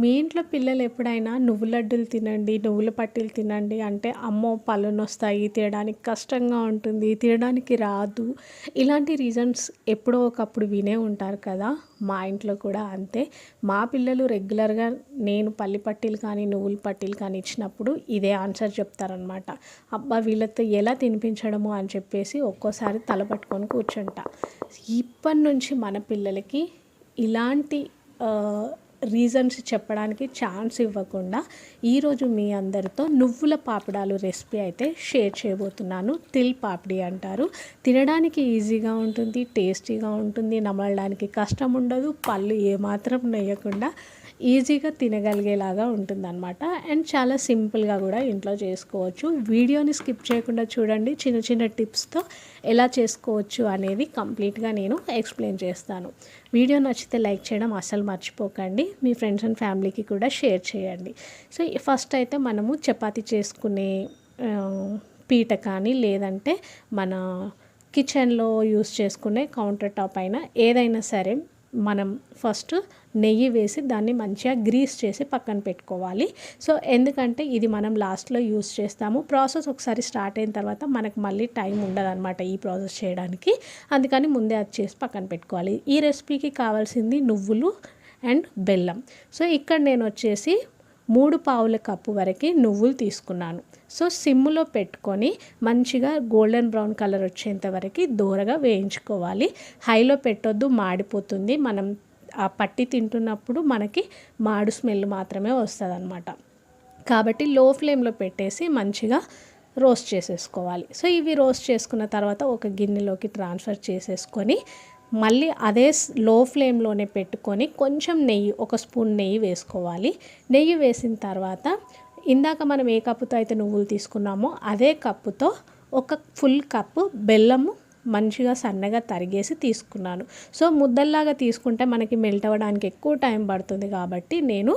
మీ ఇంట్లో పిల్లలు ఎప్పుడైనా నువ్వు లడ్డూలు తినండి నువ్వుల పట్టీలు తినండి అంటే అమ్మో పళ్ళు నొస్తాయి తినడానికి కష్టంగా ఉంటుంది తినడానికి రాదు. ఇలాంటి రీజన్స్ ఎప్పుడో ఒకప్పుడు వినే ఉంటారు కదా. మా ఇంట్లో కూడా అంతే. మా పిల్లలు రెగ్యులర్గా నేను పల్లి పట్టీలు కానీ నువ్వుల పట్టీలు కానీ ఇచ్చినప్పుడు ఇదే ఆన్సర్ చెప్తారనమాట అబ్బా వీళ్ళతో ఎలా తినిపించడము అని చెప్పేసి ఒక్కోసారి తల పట్టుకొని కూర్చుంటా. ఇప్పటి నుంచి మన పిల్లలకి ఇలాంటి రీజన్స్ చెప్పడానికి ఛాన్స్ ఇవ్వకుండా ఈరోజు మీ అందరితో నువ్వుల పాపడాలు రెసిపీ అయితే షేర్ చేయబోతున్నాను. తిల్ పాపిడి అంటారు. తినడానికి ఈజీగా ఉంటుంది టేస్టీగా ఉంటుంది నమలడానికి కష్టం ఉండదు పళ్ళు ఏమాత్రం నెయ్యకుండా ఈజీగా తినగలిగేలాగా ఉంటుందన్నమాట. అండ్ చాలా సింపుల్గా కూడా ఇంట్లో చేసుకోవచ్చు. వీడియోని స్కిప్ చేయకుండా చూడండి. చిన్న చిన్న టిప్స్తో ఎలా చేసుకోవచ్చు అనేది కంప్లీట్గా నేను ఎక్స్ప్లెయిన్ చేస్తాను. వీడియో నచ్చితే లైక్ చేయడం అస్సలు మర్చిపోకండి. మీ ఫ్రెండ్స్ అండ్ ఫ్యామిలీకి కూడా షేర్ చేయండి. సో ఫస్ట్ అయితే మనము చపాతి చేసుకునే పీట కానీ లేదంటే మన కిచెన్లో యూస్ చేసుకునే కౌంటర్ టాప్ అయినా ఏదైనా సరే మనం ఫస్ట్ నెయ్యి వేసి దాన్ని మంచిగా గ్రీస్ చేసి పక్కన పెట్టుకోవాలి. సో ఎందుకంటే ఇది మనం లాస్ట్లో యూస్ చేస్తాము. ప్రాసెస్ ఒకసారి స్టార్ట్ అయిన తర్వాత మనకు మళ్ళీ టైం ఉండదన్నమాట ఈ ప్రాసెస్ చేయడానికి. అందుకని ముందే అది చేసి పక్కన పెట్టుకోవాలి. ఈ రెసిపీకి కావాల్సింది నువ్వులు అండ్ బెల్లం. సో ఇక్కడ నేను వచ్చేసి మూడు పావుల కప్పు వరకు నువ్వులు తీసుకున్నాను. సో సిమ్లో పెట్టుకొని మంచిగా గోల్డెన్ బ్రౌన్ కలర్ వచ్చేంత వరకు దూరగా వేయించుకోవాలి. హైలో పెట్టొద్దు మాడిపోతుంది. మనం ఆ పట్టి తింటున్నప్పుడు మనకి మాడు స్మెల్ మాత్రమే వస్తుంది అనమాట కాబట్టి లో ఫ్లేమ్లో పెట్టేసి మంచిగా రోస్ట్ చేసేసుకోవాలి. సో ఇవి రోస్ట్ చేసుకున్న తర్వాత ఒక గిన్నెలోకి ట్రాన్స్ఫర్ చేసేసుకొని మళ్ళీ అదే స్- లో ఫ్లేమ్లోనే పెట్టుకొని కొంచెం నెయ్యి ఒక స్పూన్ నెయ్యి వేసుకోవాలి. నెయ్యి వేసిన తర్వాత ఇందాక మనం ఏ కప్పుతో అయితే నువ్వులు తీసుకున్నామో అదే కప్పుతో ఒక ఫుల్ కప్పు బెల్లము మంచిగా సన్నగా తరిగేసి తీసుకున్నాను. సో ముద్దల్లాగా తీసుకుంటే మనకి మెల్ట్ అవ్వడానికి ఎక్కువ టైం పడుతుంది కాబట్టి నేను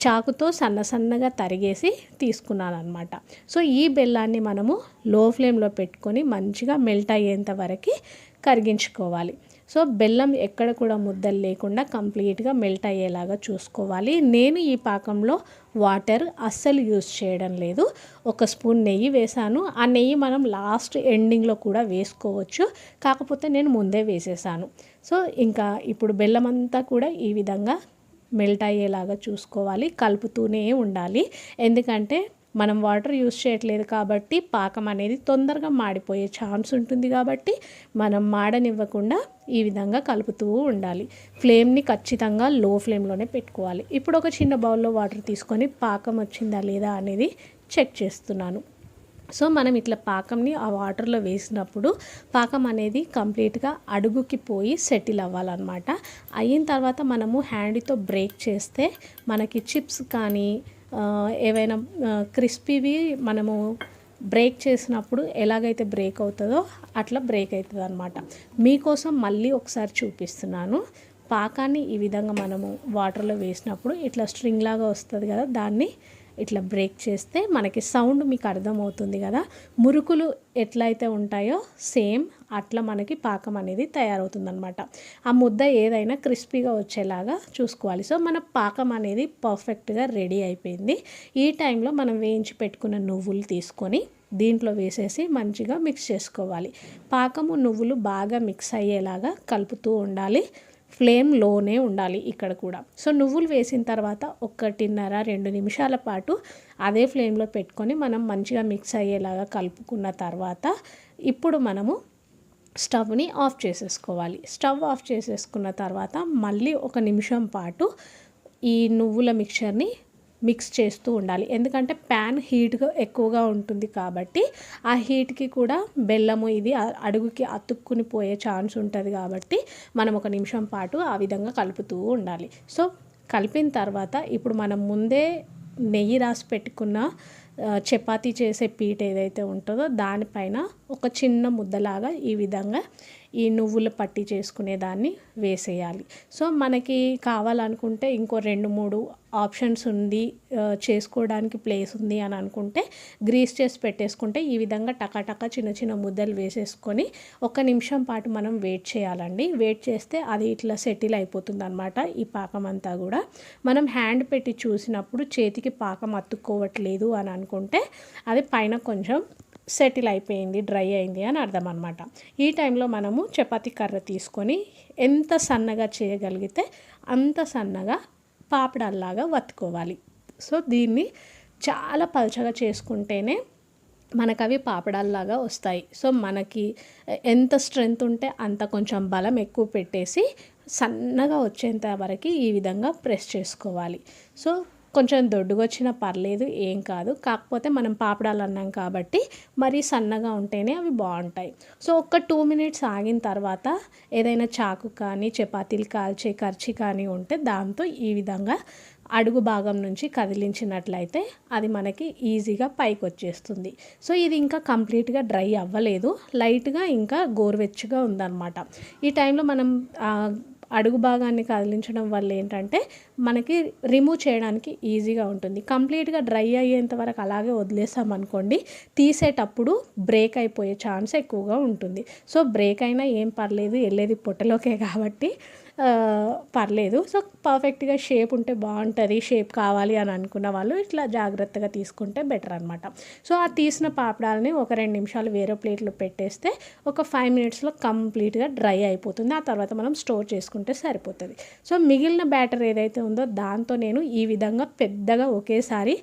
చాకుతో సన్న సన్నగా తరిగేసి తీసుకున్నాను అనమాట సో ఈ బెల్లాన్ని మనము లో ఫ్లేమ్లో పెట్టుకొని మంచిగా మెల్ట్ అయ్యేంత వరకు కరిగించుకోవాలి. సో బెల్లం ఎక్కడ కూడా ముద్దలు లేకుండా కంప్లీట్గా మెల్ట్ అయ్యేలాగా చూసుకోవాలి. నేను ఈ పాకంలో వాటర్ అస్సలు యూస్ చేయడం లేదు. ఒక స్పూన్ నెయ్యి వేసాను. ఆ నెయ్యి మనం లాస్ట్ ఎండింగ్లో కూడా వేసుకోవచ్చు. కాకపోతే నేను ముందే వేసేసాను. సో ఇంకా ఇప్పుడు బెల్లం అంతా కూడా ఈ విధంగా మెల్ట్ అయ్యేలాగా చూసుకోవాలి. కలుపుతూనే ఉండాలి. ఎందుకంటే మనం వాటర్ యూస్ చేయట్లేదు కాబట్టి పాకం అనేది తొందరగా మాడిపోయే ఛాన్స్ ఉంటుంది కాబట్టి మనం మాడనివ్వకుండా ఈ విధంగా కలుపుతూ ఉండాలి. ఫ్లేమ్ని ఖచ్చితంగా లో ఫ్లేమ్లోనే పెట్టుకోవాలి. ఇప్పుడు ఒక చిన్న బౌల్లో వాటర్ తీసుకొని పాకం వచ్చిందా లేదా అనేది చెక్ చేస్తున్నాను. సో మనం ఇట్లా పాకంని ఆ వాటర్లో వేసినప్పుడు పాకం అనేది కంప్లీట్గా అడుగుకి పోయి సెటిల్ అవ్వాలన్నమాట. అయిన తర్వాత మనము హ్యాండ్తో బ్రేక్ చేస్తే మనకి చిప్స్ కానీ ఏవైనా క్రిస్పీవి మనము బ్రేక్ చేసినప్పుడు ఎలాగైతే బ్రేక్ అవుతుందో అట్లా బ్రేక్ అవుతుంది అనమాట మీకోసం మళ్ళీ ఒకసారి చూపిస్తున్నాను. పాకాన్ని ఈ విధంగా మనము వాటర్లో వేసినప్పుడు ఇట్లా స్ట్రింగ్ లాగా వస్తుంది కదా దాన్ని ఇట్లా బ్రేక్ చేస్తే మనకి సౌండ్ మీకు అర్థమవుతుంది కదా. మురుకులు ఎట్లయితే ఉంటాయో సేమ్ అట్లా మనకి పాకం అనేది తయారవుతుంది అనమాట ఆ ముద్ద ఏదైనా క్రిస్పీగా వచ్చేలాగా చూసుకోవాలి. సో మన పాకం అనేది పర్ఫెక్ట్గా రెడీ అయిపోయింది. ఈ టైంలో మనం వేయించి పెట్టుకున్న నువ్వులు తీసుకొని దీంట్లో వేసేసి మంచిగా మిక్స్ చేసుకోవాలి. పాకము నువ్వులు బాగా మిక్స్ అయ్యేలాగా కలుపుతూ ఉండాలి. ఫ్లేమ్లోనే ఉండాలి ఇక్కడ కూడా. సో నువ్వులు వేసిన తర్వాత ఒకటిన్నర రెండు నిమిషాల పాటు అదే ఫ్లేమ్లో పెట్టుకొని మనం మంచిగా మిక్స్ అయ్యేలాగా కలుపుకున్న తర్వాత ఇప్పుడు మనము స్టవ్ని ఆఫ్ చేసేసుకోవాలి. స్టవ్ ఆఫ్ చేసేసుకున్న తర్వాత మళ్ళీ ఒక నిమిషం పాటు ఈ నువ్వుల మిక్చర్ని మిక్స్ చేస్తూ ఉండాలి. ఎందుకంటే ప్యాన్ హీట్గా ఎక్కువగా ఉంటుంది కాబట్టి ఆ హీట్కి కూడా బెల్లము ఇది అడుగుకి అతుక్కుని పోయే ఛాన్స్ ఉంటుంది కాబట్టి మనం ఒక నిమిషం పాటు ఆ విధంగా కలుపుతూ ఉండాలి. సో కలిపిన తర్వాత ఇప్పుడు మనం ముందే నెయ్యి రాసి పెట్టుకున్న చపాతీ చేసే పీట ఏదైతే ఉంటుందో దానిపైన ఒక చిన్న ముద్దలాగా ఈ విధంగా ఈ నువ్వుల పట్టి చేసుకునే దాన్ని వేసేయాలి. సో మనకి కావాలనుకుంటే ఇంకో రెండు మూడు ఆప్షన్స్ ఉంది చేసుకోవడానికి ప్లేస్ ఉంది అని అనుకుంటే గ్రీస్ చేసి పెట్టేసుకుంటే ఈ విధంగా టకాటక చిన్న చిన్న ముద్దలు వేసేసుకొని ఒక నిమిషం పాటు మనం వెయిట్ చేయాలండి. వెయిట్ చేస్తే అది ఇట్లా సెటిల్ అయిపోతుంది అనమాట ఈ పాకం అంతా కూడా. మనం హ్యాండ్ పెట్టి చూసినప్పుడు చేతికి పాకం అతుక్కోవట్లేదు అని అనుకుంటే అది పైన కొంచెం సెటిల్ అయిపోయింది డ్రై అయింది అని అర్థం అనమాట ఈ టైంలో మనము చపాతీ కర్ర తీసుకొని ఎంత సన్నగా చేయగలిగితే అంత సన్నగా పాపడాల్లాగా వత్తుకోవాలి. సో దీన్ని చాలా పలచగా చేసుకుంటేనే మనకు అవి పాపడాల్లాగా వస్తాయి. సో మనకి ఎంత స్ట్రెంగ్త్ ఉంటే అంత కొంచెం బలం ఎక్కువ పెట్టేసి సన్నగా వచ్చేంత వరకు ఈ విధంగా ప్రెస్ చేసుకోవాలి. సో కొంచెం దొడ్డుగొచ్చినా పర్లేదు ఏం కాదు. కాకపోతే మనం పాపడాలు అన్నాం కాబట్టి మరీ సన్నగా ఉంటేనే అవి బాగుంటాయి. సో ఒక్క టూ మినిట్స్ ఆగిన తర్వాత ఏదైనా చాకు కానీ చపాతీలు కాల్చే ఖర్చు కానీ ఉంటే దాంతో ఈ విధంగా అడుగు భాగం నుంచి కదిలించినట్లయితే అది మనకి ఈజీగా పైకి వచ్చేస్తుంది సో ఇది ఇంకా కంప్లీట్గా డ్రై అవ్వలేదు. లైట్గా ఇంకా గోరువెచ్చగా ఉందన్నమాట. ఈ టైంలో మనం అడుగు భాగాన్ని కదిలించడం వల్ల ఏంటంటే మనకి రిమూవ్ చేయడానికి ఈజీగా ఉంటుంది. కంప్లీట్గా డ్రై అయ్యేంత వరకు అలాగే వదిలేసామనుకోండి తీసేటప్పుడు బ్రేక్ అయిపోయే ఛాన్స్ ఎక్కువగా ఉంటుంది. సో బ్రేక్ అయినా ఏం పర్లేదు వెళ్ళేది పొట్టలోకే కాబట్టి పర్లేదు. సో పర్ఫెక్ట్గా షేప్ ఉంటే బాగుంటుంది. షేప్ కావాలి అని అనుకున్న వాళ్ళు ఇట్లా జాగ్రత్తగా తీసుకుంటే బెటర్ అనమాట సో ఆ తీసిన పాపడాలని ఒక రెండు నిమిషాలు వేరే ప్లేట్లో పెట్టేస్తే ఒక ఫైవ్ మినిట్స్లో కంప్లీట్గా డ్రై అయిపోతుంది. ఆ తర్వాత మనం స్టోర్ చేసుకుంటే సరిపోతుంది. సో మిగిలిన బ్యాటర్ ఏదైతే ఉందో దాంతో నేను ఈ విధంగా పెద్దగా ఒకేసారి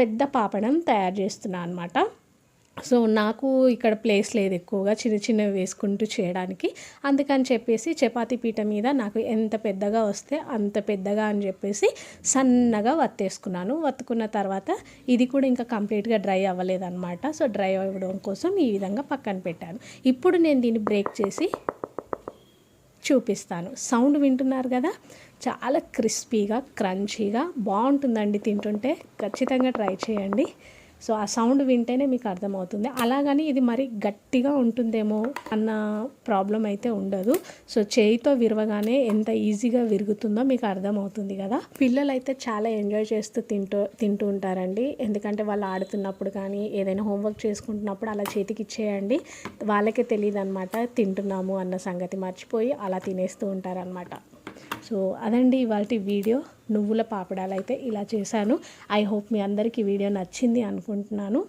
పెద్ద పాపడం తయారు చేస్తున్నాను అనమాట సో నాకు ఇక్కడ ప్లేస్ లేదు ఎక్కువగా చిన్న చిన్నవి వేసుకుంటూ చేయడానికి. అందుకని చెప్పేసి చపాతి పీట మీద నాకు ఎంత పెద్దగా వస్తే అంత పెద్దగా అని చెప్పేసి సన్నగా వత్తేసుకున్నాను. వత్తుకున్న తర్వాత ఇది కూడా ఇంకా కంప్లీట్గా డ్రై అవ్వలేదన్నమాట. సో డ్రై అవ్వడం కోసం ఈ విధంగా పక్కన పెట్టాను. ఇప్పుడు నేను దీన్ని బ్రేక్ చేసి చూపిస్తాను. సౌండ్ వింటున్నారు కదా? చాలా క్రిస్పీగా క్రంచీగా బాగుంటుందండి తింటుంటే. ఖచ్చితంగా ట్రై చేయండి. సో ఆ సౌండ్ వింటేనే మీకు అర్థమవుతుంది. అలాగని ఇది మరి గట్టిగా ఉంటుందేమో అన్న ప్రాబ్లం అయితే ఉండదు. సో చేయితో విరవగానే ఎంత ఈజీగా విరుగుతుందో మీకు అర్థమవుతుంది కదా. పిల్లలు అయితే చాలా ఎంజాయ్ చేస్తూ తింటూ తింటూ ఉంటారండి. ఎందుకంటే వాళ్ళు ఆడుతున్నప్పుడు కానీ ఏదైనా హోంవర్క్ చేసుకుంటున్నప్పుడు అలా చేతికి ఇచ్చేయండి. వాళ్ళకే తెలియదు అనమాట తింటున్నాము అన్న సంగతి మర్చిపోయి అలా తినేస్తూ ఉంటారనమాట సో అదండి ఇవాళ వీడియో. నువ్వుల పాపడాలు అయితే ఇలా చేశాను. ఐ హోప్ మీ అందరికీ వీడియో నచ్చింది అనుకుంటున్నాను.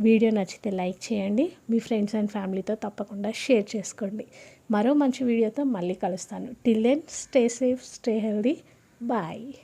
వీడియో నచ్చితే లైక్ చేయండి. మీ ఫ్రెండ్స్ అండ్ ఫ్యామిలీతో తప్పకుండా షేర్ చేసుకోండి. మరో మంచి వీడియోతో మళ్ళీ కలుస్తాను. Till then stay safe stay healthy. Bye.